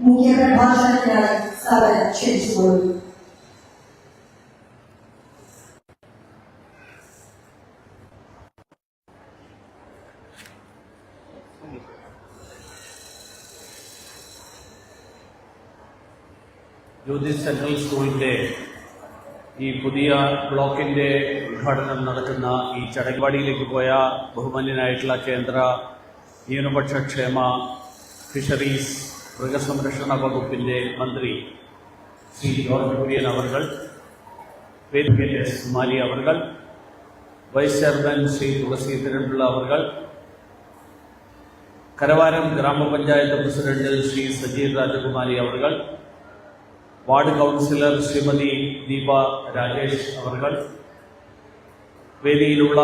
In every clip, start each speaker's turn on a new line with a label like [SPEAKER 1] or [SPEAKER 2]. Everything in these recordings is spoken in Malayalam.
[SPEAKER 1] मुख्य ज्योतिष सेंट्रल स्कूलिटे ब्लोक उद्घाटन ई बहुमान्य ന്യൂനപക്ഷ ക്ഷേമ ഫിഷറീസ് മൃഗസംരക്ഷണ വകുപ്പിന്റെ മന്ത്രി ശ്രീ ജോർജ് കുര്യൻ അവർകൾ വേദികൻ സുമാലി അവർകൾ വൈസ് ചെയർമാൻ ശ്രീ തുളസീധരൻപിള്ള അവർകൾ കരവാരം ഗ്രാമപഞ്ചായത്ത് പ്രസിഡന്റ് ശ്രീ സജീർ രാജകുമാരി അവർകൾ വാർഡ് കൗൺസിലർ ശ്രീമതി ദീപ രാജേഷ് അവർകൾ വേദിയിലുള്ള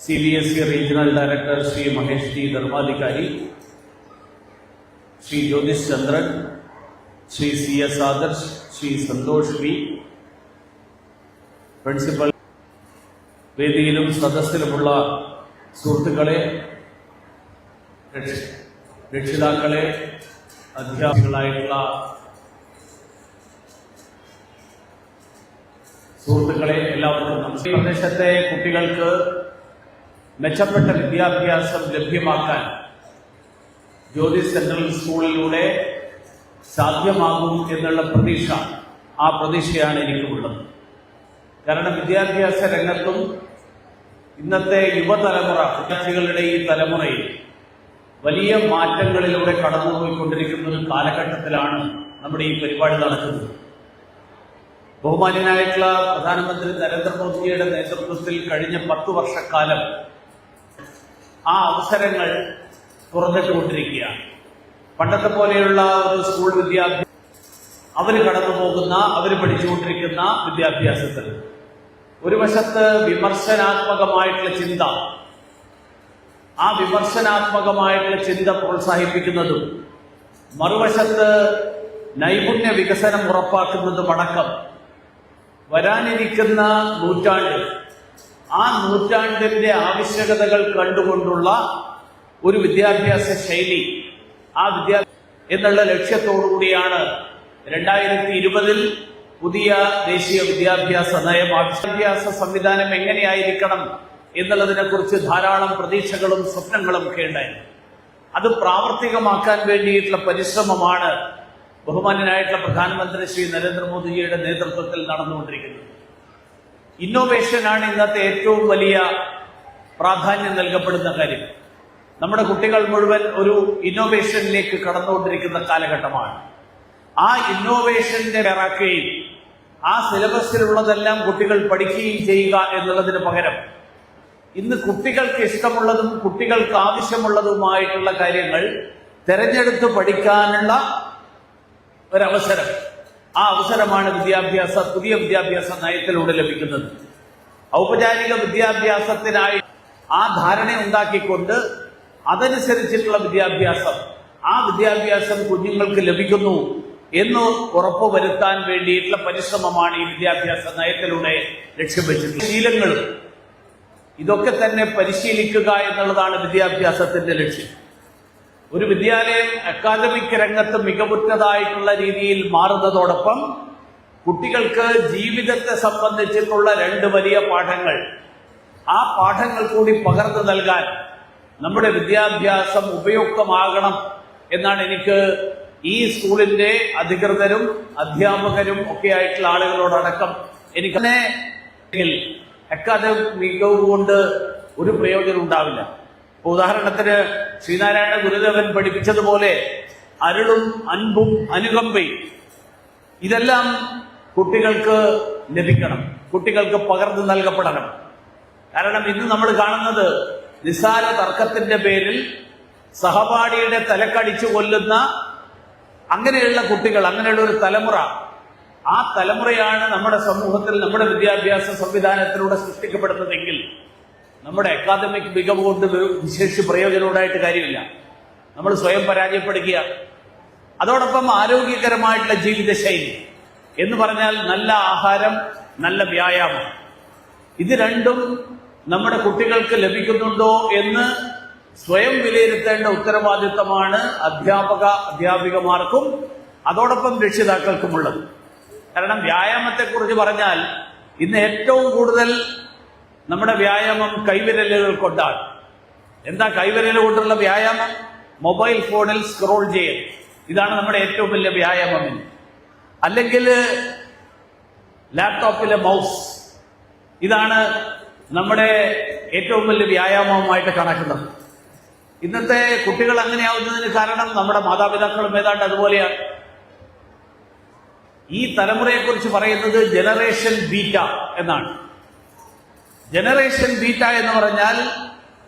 [SPEAKER 1] C B S E regional director Shri Mahesh ji Dharmadhikari Shri Jyothish Chandran Shri C S Adarsh Shri Santhosh V principal വേദിയിലും സദസ്സിലുമുള്ള സുഹൃത്തുക്കളെ രക്ഷ- രക്ഷിതാക്കളെ അധ്യാപികളായിട്ടുള്ള സുഹൃത്തുക്കളെ എല്ലാവർക്കും നമസ്കാരം ഈ പ്രദേശത്തെ കുട്ടികൾക്ക് മെച്ചപ്പെട്ട വിദ്യാഭ്യാസം ലഭ്യമാക്കാൻ ജ്യോതി സെൻട്രൽ സ്കൂളിലൂടെ സാധ്യമാകും എന്നുള്ള പ്രതീക്ഷ ആ പ്രതീക്ഷയാണ് എനിക്കുമുള്ളത് കാരണം വിദ്യാഭ്യാസ രംഗത്തും ഇന്നത്തെ യുവതലമുറ വിദ്യാർത്ഥികളുടെ ഈ തലമുറയിൽ വലിയ മാറ്റങ്ങളിലൂടെ കടന്നുപോയിക്കൊണ്ടിരിക്കുന്ന ഒരു കാലഘട്ടത്തിലാണ് നമ്മുടെ ഈ പരിപാടി നടക്കുന്നത്. ബഹുമാന്യനായിട്ടുള്ള പ്രധാനമന്ത്രി നരേന്ദ്രമോദിയുടെ നേതൃത്വത്തിൽ കഴിഞ്ഞ പത്തു വർഷക്കാലം ആ അവസരങ്ങൾ തുറന്നിട്ടുകൊണ്ടിരിക്കുകയാണ് പണ്ടത്തെ പോലെയുള്ള ഒരു സ്കൂൾ വിദ്യാഭ്യാസം അവർ കടന്നു പോകുന്ന അവർ പഠിച്ചുകൊണ്ടിരിക്കുന്ന വിദ്യാഭ്യാസത്തിൽ. ഒരു വശത്ത് വിമർശനാത്മകമായിട്ടുള്ള ചിന്ത ആ വിമർശനാത്മകമായിട്ടുള്ള ചിന്ത പ്രോത്സാഹിപ്പിക്കുന്നതും മറുവശത്ത് നൈപുണ്യ വികസനം ഉറപ്പാക്കുന്നതും അടക്കം വരാനിരിക്കുന്ന നൂറ്റാണ്ട് ആ നൂറ്റാണ്ടിന്റെ ആവശ്യകതകൾ കണ്ടുകൊണ്ടുള്ള ഒരു വിദ്യാഭ്യാസ ശൈലി. ആ വിദ്യാ എന്നുള്ള ലക്ഷ്യത്തോടു കൂടിയാണ് രണ്ടായിരത്തി ഇരുപതിൽ പുതിയ ദേശീയ വിദ്യാഭ്യാസ നയം വിദ്യാഭ്യാസ സംവിധാനം എങ്ങനെയായിരിക്കണം എന്നുള്ളതിനെ കുറിച്ച് ധാരാളം പ്രതീക്ഷകളും സ്വപ്നങ്ങളും ഒക്കെ ഉണ്ടായിരുന്നു. അത് പ്രാവർത്തികമാക്കാൻ വേണ്ടിയിട്ടുള്ള പരിശ്രമമാണ് ബഹുമാന്യനായിട്ടുള്ള പ്രധാനമന്ത്രി ശ്രീ നരേന്ദ്രമോദിജിയുടെ നേതൃത്വത്തിൽ നടന്നുകൊണ്ടിരിക്കുന്നത്. ഇന്നോവേഷനാണ് ഇന്നത്തെ ഏറ്റവും വലിയ പ്രാധാന്യം നൽകപ്പെടുന്ന കാര്യം. നമ്മുടെ കുട്ടികൾ മുഴുവൻ ഒരു ഇന്നോവേഷനിലേക്ക് കടന്നുകൊണ്ടിരിക്കുന്ന കാലഘട്ടമാണ്. ആ ഇന്നോവേഷന്റെ ഇറക്കുകയും ആ സിലബസിലുള്ളതെല്ലാം കുട്ടികൾ പഠിക്കുകയും ചെയ്യുക എന്നുള്ളതിന് പകരം ഇന്ന് കുട്ടികൾക്ക് ഇഷ്ടമുള്ളതും കുട്ടികൾക്ക് ആവശ്യമുള്ളതുമായിട്ടുള്ള കാര്യങ്ങൾ തിരഞ്ഞെടുത്ത് പഠിക്കാനുള്ള ഒരവസരം ആ അവസരമാണ് വിദ്യാഭ്യാസ പുതിയ വിദ്യാഭ്യാസ നയത്തിലൂടെ ലഭിക്കുന്നത്. ഔപചാരിക വിദ്യാഭ്യാസത്തിനായി ആ ധാരണ ഉണ്ടാക്കിക്കൊണ്ട് അതനുസരിച്ചിട്ടുള്ള വിദ്യാഭ്യാസം ആ വിദ്യാഭ്യാസം കുഞ്ഞുങ്ങൾക്ക് ലഭിക്കുന്നു എന്ന് ഉറപ്പുവരുത്താൻ വേണ്ടിയിട്ടുള്ള പരിശ്രമമാണ് ഈ വിദ്യാഭ്യാസ നയത്തിലൂടെ ലക്ഷ്യം വെച്ചിട്ടുള്ളത്. ശീലങ്ങളും ഇതൊക്കെ തന്നെ പരിശീലിക്കുക എന്നുള്ളതാണ് വിദ്യാഭ്യാസത്തിന്റെ ലക്ഷ്യം. ഒരു വിദ്യാലയം അക്കാദമിക് രംഗത്ത് മികവുറ്റതായിട്ടുള്ള രീതിയിൽ മാറുന്നതോടൊപ്പം കുട്ടികൾക്ക് ജീവിതത്തെ സംബന്ധിച്ചിട്ടുള്ള രണ്ട് വലിയ പാഠങ്ങൾ. ആ പാഠങ്ങൾ കൂടി പകർന്നു നൽകാൻ നമ്മുടെ വിദ്യാഭ്യാസം ഉപയുക്തമാകണം എന്നാണ് എനിക്ക് ഈ സ്കൂളിന്റെ അധികൃതരും അധ്യാപകരും ഒക്കെ ആയിട്ടുള്ള ആളുകളോടടക്കം എനിക്ക് അക്കാദമിക് മികവ് കൊണ്ട് ഒരു പ്രയോജനം ഉണ്ടാവില്ല. ഉദാഹരണത്തിന് ശ്രീനാരായണ ഗുരുദേവൻ പഠിപ്പിച്ചതുപോലെ അരുളും അൻപും അനുകമ്പയും ഇതെല്ലാം കുട്ടികൾക്ക് ലഭിക്കണം. കുട്ടികൾക്ക് പകർന്നു നൽകപ്പെടണം. കാരണം ഇന്ന് നമ്മൾ കാണുന്നത് നിസ്സാര തർക്കത്തിന്റെ പേരിൽ സഹപാഠിയുടെ തലക്കടിച്ചു കൊല്ലുന്ന അങ്ങനെയുള്ള കുട്ടികൾ അങ്ങനെയുള്ള ഒരു തലമുറ. ആ തലമുറയാണ് നമ്മുടെ സമൂഹത്തിൽ നമ്മുടെ വിദ്യാഭ്യാസ സംവിധാനത്തിലൂടെ സൃഷ്ടിക്കപ്പെടുന്നതെങ്കിൽ നമ്മുടെ അക്കാദമിക് മികവ് കൊണ്ട് വിശേഷ പ്രയോജനമുണ്ടായിട്ട് കാര്യമില്ല. നമ്മൾ സ്വയം പരാജയപ്പെടുക അതോടൊപ്പം ആരോഗ്യകരമായിട്ടുള്ള ജീവിതശൈലി. എന്ന് പറഞ്ഞാൽ നല്ല ആഹാരം നല്ല വ്യായാമം. ഇത് രണ്ടും നമ്മുടെ കുട്ടികൾക്ക് ലഭിക്കുന്നുണ്ടോ എന്ന് സ്വയം വിലയിരുത്തേണ്ട ഉത്തരവാദിത്തമാണ് അധ്യാപക അധ്യാപികമാർക്കും അതോടൊപ്പം രക്ഷിതാക്കൾക്കുമുള്ളത്. കാരണം വ്യായാമത്തെക്കുറിച്ച് പറഞ്ഞാൽ ഇന്ന് ഏറ്റവും കൂടുതൽ നമ്മുടെ വ്യായാമം കൈവിരലുകൾ കൊണ്ടാണ്. എന്താ കൈവിരൽ കൊണ്ടുള്ള വ്യായാമം? മൊബൈൽ ഫോണിൽ സ്ക്രോൾ ചെയ്യൽ. ഇതാണ് നമ്മുടെ ഏറ്റവും വലിയ വ്യായാമം അല്ലെങ്കിൽ ലാപ്ടോപ്പിലെ മൗസ്. ഇതാണ് നമ്മുടെ ഏറ്റവും വലിയ വ്യായാമവുമായിട്ട് കണക്കുന്നത്. ഇന്നത്തെ കുട്ടികൾ അങ്ങനെയാവുന്നതിന് കാരണം നമ്മുടെ മാതാപിതാക്കളും ഏതാണ്ട് അതുപോലെയാണ്. ഈ തലമുറയെക്കുറിച്ച് പറയുന്നത് ജനറേഷൻ ബീറ്റ എന്നാണ്. ജനറേഷൻ ബീറ്റ എന്ന് പറഞ്ഞാൽ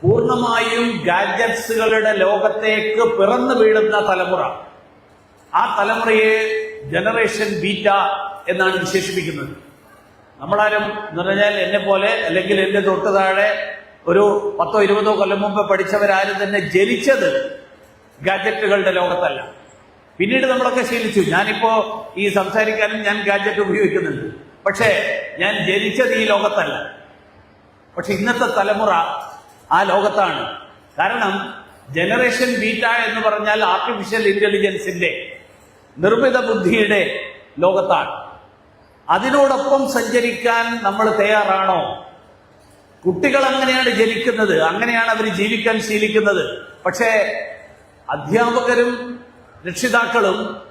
[SPEAKER 1] പൂർണമായും ഗാഡ്ജറ്റ്സുകളുടെ ലോകത്തേക്ക് പിറന്നു വീഴുന്ന തലമുറ. ആ തലമുറയെ ജനറേഷൻ ബീറ്റ എന്നാണ് വിശേഷിപ്പിക്കുന്നത്. നമ്മളാരും എന്ന് പറഞ്ഞാൽ എന്നെ പോലെ അല്ലെങ്കിൽ എന്റെ തൊട്ട് താഴെ ഒരു പത്തോ ഇരുപതോ കൊല്ലം മുമ്പ് പഠിച്ചവരാരും തന്നെ ജനിച്ചത് ഗാഡ്ജറ്റുകളുടെ ലോകത്തല്ല. പിന്നീട് നമ്മളൊക്കെ ശീലിച്ചു. ഞാനിപ്പോ ഈ സംസാരിക്കാനും ഞാൻ ഗാഡ്ജറ്റ് ഉപയോഗിക്കുന്നുണ്ട്. പക്ഷേ ഞാൻ ജനിച്ചത് ഈ ലോകത്തല്ല. പക്ഷെ ഇന്നത്തെ തലമുറ ആ ലോകത്താണ്. കാരണം ജനറേഷൻ ബീറ്റ എന്ന് പറഞ്ഞാൽ ആർട്ടിഫിഷ്യൽ ഇന്റലിജൻസിന്റെ നിർമ്മിത ബുദ്ധിയുടെ ലോകത്താണ്. അതിനോടൊപ്പം സഞ്ചരിക്കാൻ നമ്മൾ തയ്യാറാണോ? കുട്ടികൾ അങ്ങനെയാണ് ജനിക്കുന്നത് അങ്ങനെയാണ് അവർ ജീവിക്കാൻ ശീലിക്കുന്നത്. പക്ഷേ അധ്യാപകരും രക്ഷിതാക്കളും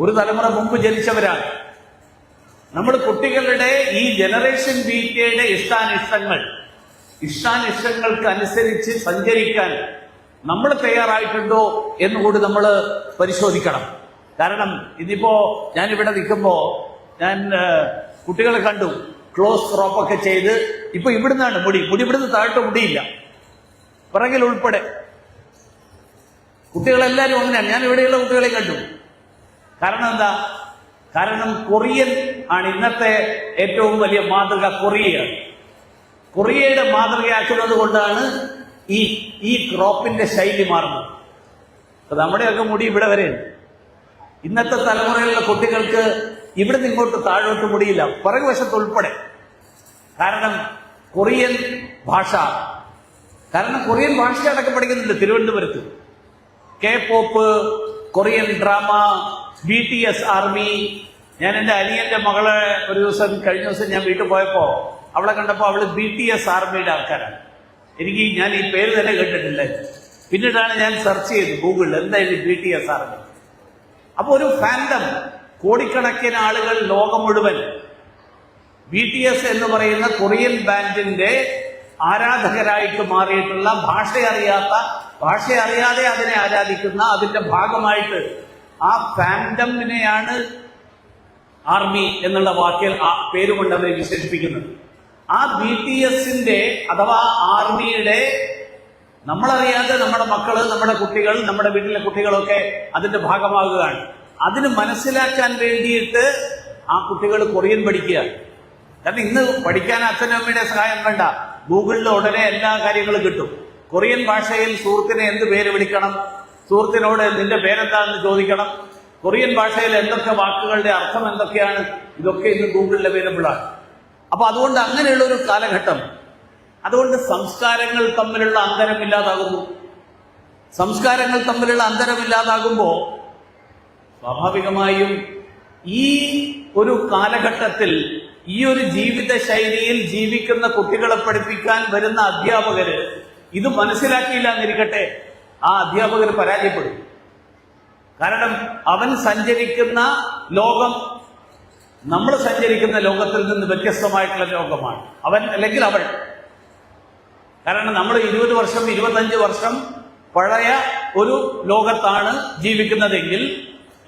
[SPEAKER 1] ഒരു തലമുറ മുമ്പ് ജനിച്ചവരാണ്. നമ്മൾ കുട്ടികളുടെ ഈ ജനറേഷൻ ബീറ്റയുടെ ഇഷ്ടാനിഷ്ടങ്ങൾ ഇഷ്ടാനിഷ്ടങ്ങൾക്ക് അനുസരിച്ച് സഞ്ചരിക്കാൻ നമ്മൾ തയ്യാറായിട്ടുണ്ടോ എന്നുകൂടി നമ്മൾ പരിശോധിക്കണം. കാരണം ഇതിപ്പോ ഞാൻ ഇവിടെ നിൽക്കുമ്പോ ഞാൻ കുട്ടികളെ കണ്ടു. ക്ലോസ് ക്രോപ്പ് ഒക്കെ ചെയ്ത് ഇപ്പൊ ഇവിടുന്നാണ് മുടി. മുടി ഇവിടുന്ന് താഴോട്ട് മുടിയില്ല. പിറകിൽ ഉൾപ്പെടെ. കുട്ടികളെല്ലാവരും അങ്ങനെയാണ്. ഞാൻ ഇവിടെയുള്ള കുട്ടികളെ കണ്ടു. കാരണം എന്താ? കാരണം കൊറിയൻ ആണ് ഇന്നത്തെ ഏറ്റവും വലിയ മാതൃക കൊറിയയാണ് കൊറിയയുടെ മാതൃകയാക്കുന്നത് കൊണ്ടാണ് ഈ ഈ ക്രോപ്പിന്റെ ശൈലി മാറുന്നത്. അപ്പൊ നമ്മുടെയൊക്കെ മുടി ഇവിടെ വരെയുണ്ട് ഇന്നത്തെ തലമുറയിലുള്ള കുട്ടികൾക്ക് ഇവിടുന്ന് ഇങ്ങോട്ട് താഴോട്ട് മുടിയില്ല. പിറകുവശത്ത് ഉൾപ്പെടെ. കാരണം കൊറിയൻ ഭാഷ. കാരണം കൊറിയൻ ഭാഷ അടക്കം പഠിക്കുന്നുണ്ട് തിരുവനന്തപുരത്ത്. K pop Korean drama B T S army ഞാൻ എന്റെ അനിയന്റെ മകളെ ഒരു ദിവസം കഴിഞ്ഞ ദിവസം ഞാൻ വീട്ടിൽ പോയപ്പോൾ അവളെ കണ്ടപ്പോൾ അവൾ ബി ടി എസ് ആർമിയുടെ ആൾക്കാരാണ്. എനിക്ക് ഞാൻ ഈ പേര് തന്നെ കേട്ടിട്ടില്ല. പിന്നീടാണ് ഞാൻ സെർച്ച് ചെയ്ത് ഗൂഗിളിൽ എന്തായാലും ബി ടി എസ് ആർമി അപ്പോൾ ഒരു ഫാൻഡം കോടിക്കണക്കിന് ആളുകൾ ലോകം മുഴുവൻ ബി ടി എസ് എന്ന് പറയുന്ന കൊറിയൻ ബാൻഡിന്റെ ആരാധകരായിട്ട് മാറിയിട്ടുള്ള ഭാഷ അറിയാത്ത ഭാഷ അറിയാതെ അതിനെ ആരാധിക്കുന്ന അതിന്റെ ഭാഗമായിട്ട് ആ ഫാൻഡമിനെയാണ് ആർമി എന്നുള്ള വാക്കിൽ ആ പേരുകൊണ്ട് അവരെ വിശേഷിപ്പിക്കുന്നത്. ആ ബി ടി എസിന്റെ അഥവാ ആർമിയുടെ നമ്മളറിയാതെ നമ്മുടെ മക്കൾ നമ്മുടെ കുട്ടികൾ നമ്മുടെ വീട്ടിലെ കുട്ടികളൊക്കെ അതിന്റെ ഭാഗമാകുകയാണ്. അതിന് മനസ്സിലാക്കാൻ വേണ്ടിയിട്ട് ആ കുട്ടികൾ കൊറിയൻ പഠിക്കുക. കാരണം ഇന്ന് പഠിക്കാൻ അച്ഛനും അമ്മയുടെ സഹായം വേണ്ട. ഗൂഗിളിൽ ഉടനെ എല്ലാ കാര്യങ്ങളും കിട്ടും. കൊറിയൻ ഭാഷയിൽ സുഹൃത്തിനെ എന്ത് പേര് വിളിക്കണം? സുഹൃത്തിനോട് നിന്റെ പേരെന്താണെന്ന് ചോദിക്കണം. കൊറിയൻ ഭാഷയിൽ എന്തൊക്കെ വാക്കുകളുടെ അർത്ഥം എന്തൊക്കെയാണ്? ഇതൊക്കെ ഇന്ന് ഗൂഗിളിൽ അവൈലബിൾ ആണ്. അപ്പൊ അതുകൊണ്ട് അങ്ങനെയുള്ള ഒരു കാലഘട്ടം. അതുകൊണ്ട് സംസ്കാരങ്ങൾ തമ്മിലുള്ള അന്തരം ഇല്ലാതാകുന്നു. സംസ്കാരങ്ങൾ തമ്മിലുള്ള അന്തരം അന്തരമില്ലാതാകുമ്പോൾ സ്വാഭാവികമായും ഈ ഒരു കാലഘട്ടത്തിൽ ഈ ഒരു ജീവിത ശൈലിയിൽ ജീവിക്കുന്ന കുട്ടികളെ പഠിപ്പിക്കാൻ വരുന്ന അധ്യാപകര് ഇത് മനസ്സിലാക്കിയില്ല എന്നിരിക്കട്ടെ ആ അധ്യാപകർ പരാജയപ്പെടും. കാരണം അവൻ സഞ്ചരിക്കുന്ന ലോകം നമ്മൾ സഞ്ചരിക്കുന്ന ലോകത്തിൽ നിന്ന് വ്യത്യസ്തമായിട്ടുള്ള ലോകമാണ്. അവൻ അല്ലെങ്കിൽ അവൾ. കാരണം നമ്മൾ ഇരുപത് വർഷം ഇരുപത്തഞ്ച് വർഷം പഴയ ഒരു ലോകത്താണ് ജീവിക്കുന്നതെങ്കിൽ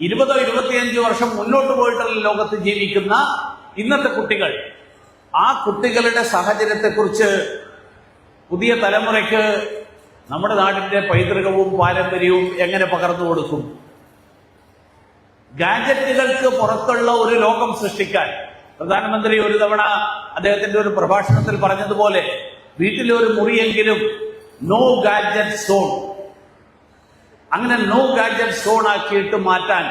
[SPEAKER 1] ഇരുപതോ ഇരുപത്തിയഞ്ച് വർഷം മുന്നോട്ട് പോയിട്ടുള്ള ലോകത്ത് ജീവിക്കുന്ന ഇന്നത്തെ കുട്ടികൾ ആ കുട്ടികളുടെ സാഹചര്യത്തെക്കുറിച്ച് പുതിയ തലമുറയ്ക്ക് നമ്മുടെ നാടിന്റെ പൈതൃകവും പാരമ്പര്യവും എങ്ങനെ പകർന്നു കൊടുക്കും? ഗാഡ്ജറ്റുകൾക്ക് പുറത്തുള്ള ഒരു ലോകം സൃഷ്ടിക്കാൻ പ്രധാനമന്ത്രി ഒരു തവണ അദ്ദേഹത്തിന്റെ ഒരു പ്രഭാഷണത്തിൽ പറഞ്ഞതുപോലെ വീട്ടിലെ ഒരു മുറിയെങ്കിലും നോ ഗാഡ്ജറ്റ് സോൺ അങ്ങനെ നോ ഗാഡ്ജറ്റ് സോൺ ആക്കിയിട്ട് മാറ്റാൻ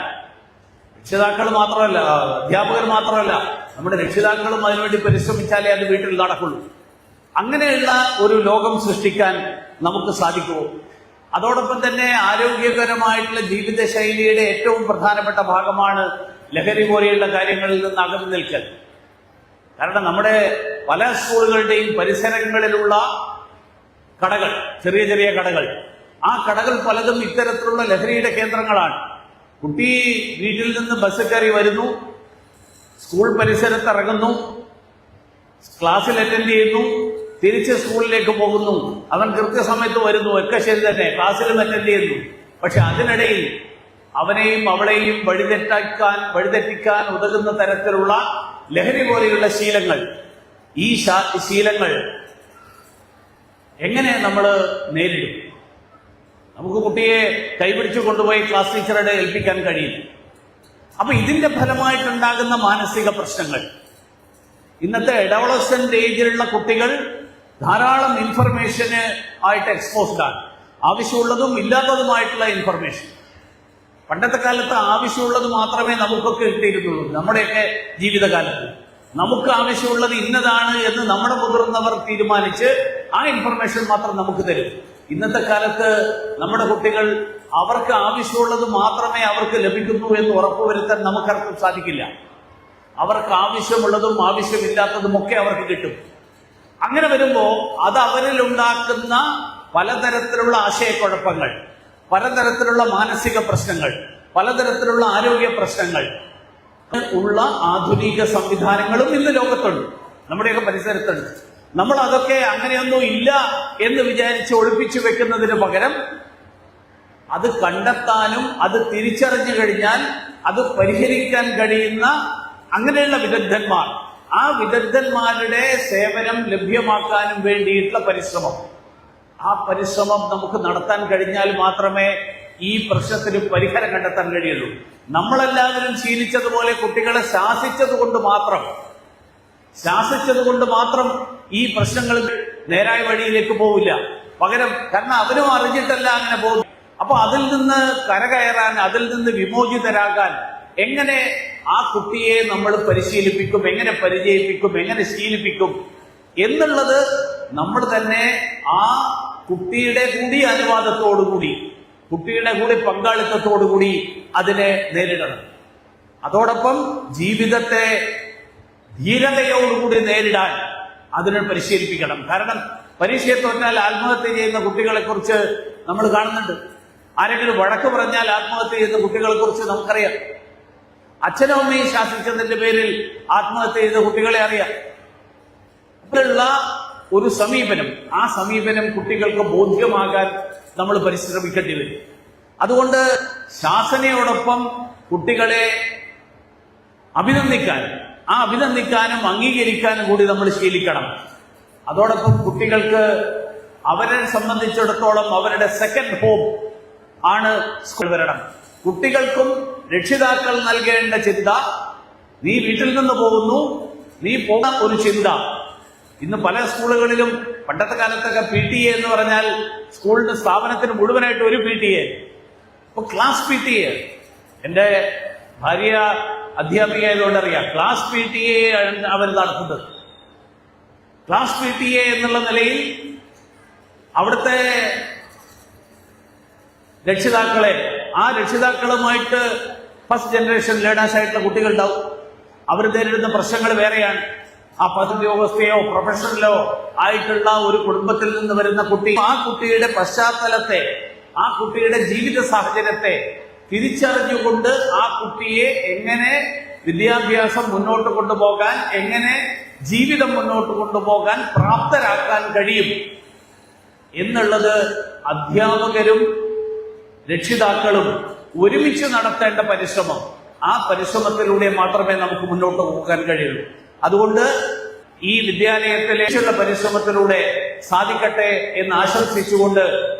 [SPEAKER 1] രക്ഷിതാക്കൾ മാത്രമല്ല അധ്യാപകർ മാത്രമല്ല നമ്മുടെ രക്ഷിതാക്കളും അതിനുവേണ്ടി പരിശ്രമിച്ചാലേ അത് വീട്ടിൽ നടക്കുള്ളൂ അങ്ങനെയുള്ള ഒരു ലോകം സൃഷ്ടിക്കാൻ നമുക്ക് സാധിക്കുമോ? അതോടൊപ്പം തന്നെ ആരോഗ്യകരമായിട്ടുള്ള ജീവിതശൈലിയുടെ ഏറ്റവും പ്രധാനപ്പെട്ട ഭാഗമാണ് ലഹരി പോലെയുള്ള കാര്യങ്ങളിൽ നിന്ന് അകന്നു നിൽക്കൽ. കാരണം നമ്മുടെ പല സ്കൂളുകളുടെയും പരിസരങ്ങളിലുള്ള കടകൾ ചെറിയ ചെറിയ കടകൾ ആ കടകൾ പലതും ഇത്തരത്തിലുള്ള ലഹരിയുടെ കേന്ദ്രങ്ങളാണ്. കുട്ടി വീട്ടിൽ നിന്ന് ബസ് കയറി വരുന്നു സ്കൂൾ പരിസരത്ത് ഇറങ്ങുന്നു ക്ലാസ്സിൽ അറ്റൻഡ് ചെയ്യുന്നു തിരിച്ച് സ്കൂളിലേക്ക് പോകുന്നു. അവൻ കൃത്യസമയത്ത് വരുന്നു. ഒക്കെ ശരി തന്നെ. ക്ലാസ്സിലും അറ്റൻഡ് ചെയ്യുന്നു? പക്ഷെ അതിനിടയിൽ അവനെയും അവളെയും വഴിതെറ്റാക്കാൻ വഴിതെറ്റിക്കാൻ ഉതകുന്ന തരത്തിലുള്ള ലഹരി പോലെയുള്ള ശീലങ്ങൾ. ഈ ശീലങ്ങൾ എങ്ങനെ നമ്മൾ നേരിടും? നമുക്ക് കുട്ടിയെ കൈപിടിച്ചു കൊണ്ടുപോയി ക്ലാസ് ടീച്ചറുടെ ഏൽപ്പിക്കാൻ കഴിയില്ല. അപ്പൊ ഇതിന്റെ ഫലമായിട്ടുണ്ടാകുന്ന മാനസിക പ്രശ്നങ്ങൾ. ഇന്നത്തെ അഡോളസെന്റ് ഏജിലുള്ള കുട്ടികൾ ധാരാളം ഇൻഫർമേഷന് ആയിട്ട് എക്സ്പോസ്ഡ് ആണ്. ആവശ്യമുള്ളതും ഇല്ലാത്തതുമായിട്ടുള്ള ഇൻഫർമേഷൻ പണ്ടത്തെ കാലത്ത് ആവശ്യമുള്ളത് മാത്രമേ നമുക്കൊക്കെ കിട്ടിയിരുന്നുള്ളൂ. നമ്മുടെയൊക്കെ ജീവിതകാലത്ത്. നമുക്ക് ആവശ്യമുള്ളത് ഇന്നതാണ് എന്ന് നമ്മുടെ മുതിർന്നവർ തീരുമാനിച്ച് ആ ഇൻഫർമേഷൻ മാത്രം നമുക്ക് തരും. ഇന്നത്തെ കാലത്ത് നമ്മുടെ കുട്ടികൾ അവർക്ക് ആവശ്യമുള്ളത് മാത്രമേ അവർക്ക് ലഭിക്കുന്നു എന്ന് ഉറപ്പുവരുത്താൻ നമുക്കാർക്കും സാധിക്കില്ല. അവർക്ക് ആവശ്യമുള്ളതും ആവശ്യമില്ലാത്തതും ഒക്കെ അവർക്ക് കിട്ടും. അങ്ങനെ വരുമ്പോ അത് അവരിൽ ഉണ്ടാക്കുന്ന പലതരത്തിലുള്ള ആശയക്കുഴപ്പങ്ങൾ പലതരത്തിലുള്ള മാനസിക പ്രശ്നങ്ങൾ പലതരത്തിലുള്ള ആരോഗ്യ പ്രശ്നങ്ങൾ ഉള്ള ആധുനിക സംവിധാനങ്ങളും ഇന്ന് ലോകത്തുണ്ട്. നമ്മുടെയൊക്കെ പരിസരത്തുണ്ട്. നമ്മൾ അതൊക്കെ അങ്ങനെയൊന്നും ഇല്ല എന്ന് വിചാരിച്ച് ഒളിപ്പിച്ചു വെക്കുന്നതിന് പകരം അത് കണ്ടെത്താനും അത് തിരിച്ചറിഞ്ഞു കഴിഞ്ഞാൽ അത് പരിഹരിക്കാൻ കഴിയുന്ന അങ്ങനെയുള്ള വിദഗ്ധന്മാർ ആ വിദഗ്ധന്മാരുടെ സേവനം ലഭ്യമാക്കാനും വേണ്ടിയിട്ടുള്ള പരിശ്രമം. ആ പരിശ്രമം നമുക്ക് നടത്താൻ കഴിഞ്ഞാൽ മാത്രമേ ഈ പ്രശ്നത്തിന് പരിഹാരം കണ്ടെത്താൻ കഴിയുള്ളൂ. നമ്മളെല്ലാവരും ശീലിച്ചതുപോലെ കുട്ടികളെ ശാസിച്ചത് കൊണ്ട് മാത്രം ശാസിച്ചത് കൊണ്ട് മാത്രം ഈ പ്രശ്നങ്ങൾ നേരായ വഴിയിലേക്ക് പോവില്ല. പകരം കാരണം അവരും അറിഞ്ഞിട്ടല്ല അങ്ങനെ പോകും അപ്പൊ അതിൽ നിന്ന് കരകയറാൻ അതിൽ നിന്ന് വിമോചിതരാകാൻ എങ്ങനെ ആ കുട്ടിയെ നമ്മൾ പരിശീലിപ്പിക്കും എങ്ങനെ പരിചയിപ്പിക്കും എങ്ങനെ ശീലിപ്പിക്കും എന്നുള്ളത് നമ്മൾ തന്നെ ആ കുട്ടിയുടെ കൂടി അനുവാദത്തോടുകൂടി കുട്ടിയുടെ കൂടി പങ്കാളിത്തത്തോടുകൂടി അതിനെ നേരിടണം. അതോടൊപ്പം ജീവിതത്തെ ധീരതയോടുകൂടി നേരിടാൻ അതിനെ പരിശീലിപ്പിക്കണം. കാരണം പരീക്ഷയെ തോറ്റാൽ ആത്മഹത്യ ചെയ്യുന്ന കുട്ടികളെ കുറിച്ച് നമ്മൾ കാണുന്നുണ്ട്. ആരെങ്കിലും വഴക്ക് പറഞ്ഞാൽ ആത്മഹത്യ ചെയ്യുന്ന കുട്ടികളെ കുറിച്ച് നമുക്കറിയാം. അച്ഛനും അമ്മയും ശാസിച്ചതിന്റെ പേരിൽ ആത്മഹത്യ ചെയ്ത കുട്ടികളെ അറിയാം. അപ്പോഴുള്ള ഒരു സമീപനം ആ സമീപനം കുട്ടികൾക്ക് ബോധ്യമാകാൻ നമ്മൾ പരിശ്രമിക്കേണ്ടി വരും. അതുകൊണ്ട് ശാസനയോടൊപ്പം കുട്ടികളെ അഭിനന്ദിക്കാൻ ആ അഭിനന്ദിക്കാനും അംഗീകരിക്കാനും കൂടി നമ്മൾ ശീലിക്കണം. അതോടൊപ്പം കുട്ടികൾക്ക് അവരെ സംബന്ധിച്ചിടത്തോളം അവരുടെ സെക്കൻഡ് ഹോം ആണ് സ്കൂൾ വരണം. കുട്ടികൾക്കും രക്ഷിതാക്കൾ നൽകേണ്ട ചിന്ത. നീ വീട്ടിൽ നിന്ന് പോകുന്നു. നീ പോകുന്ന ഒരു ചിന്ത. ഇന്ന് പല സ്കൂളുകളിലും പണ്ടത്തെ കാലത്തൊക്കെ പി ടി എ എന്ന് പറഞ്ഞാൽ സ്കൂളിന്റെ സ്ഥാപനത്തിന് മുഴുവനായിട്ട് ഒരു പി ടി എ. ഇപ്പൊ ക്ലാസ് പി ടി എ. എന്റെ ഭാര്യ അധ്യാപിക ആയതുകൊണ്ട് അറിയാം. ക്ലാസ് പി ടി എ അവർ നടത്തുന്നത്. ക്ലാസ് പി ടി എ എന്നുള്ള നിലയിൽ അവിടുത്തെ രക്ഷിതാക്കളെ ആ രക്ഷിതാക്കളുമായിട്ട് ഫസ്റ്റ് ജനറേഷൻ ലേണേഴ്സ് ആയിട്ടുള്ള കുട്ടികളുണ്ടാവും. അവർ നേരിടുന്ന പ്രശ്നങ്ങൾ വേറെയാണ്. ആ പദോദ്യോഗസ്ഥയോ പ്രൊഫഷണലോ ആയിട്ടുള്ള ഒരു കുടുംബത്തിൽ നിന്ന് വരുന്ന കുട്ടി ആ കുട്ടിയുടെ പശ്ചാത്തലത്തെ ആ കുട്ടിയുടെ ജീവിത സാഹചര്യത്തെ തിരിച്ചറിഞ്ഞുകൊണ്ട് ആ കുട്ടിയെ എങ്ങനെ വിദ്യാഭ്യാസം മുന്നോട്ട് കൊണ്ടുപോകാൻ എങ്ങനെ ജീവിതം മുന്നോട്ട് കൊണ്ടുപോകാൻ പ്രാപ്തരാക്കാൻ കഴിയും എന്നുള്ളത് അധ്യാപകരും രക്ഷിതാക്കളും ഒരുമിച്ച് നടത്തേണ്ട പരിശ്രമം ആ പരിശ്രമത്തിലൂടെ മാത്രമേ നമുക്ക് മുന്നോട്ട് പോകാൻ കഴിയുള്ളൂ. അതുകൊണ്ട് ഈ വിദ്യാലയത്തിലേക്കുള്ള പരിശ്രമത്തിലൂടെ സാധിക്കട്ടെ എന്ന് ആശംസിച്ചുകൊണ്ട്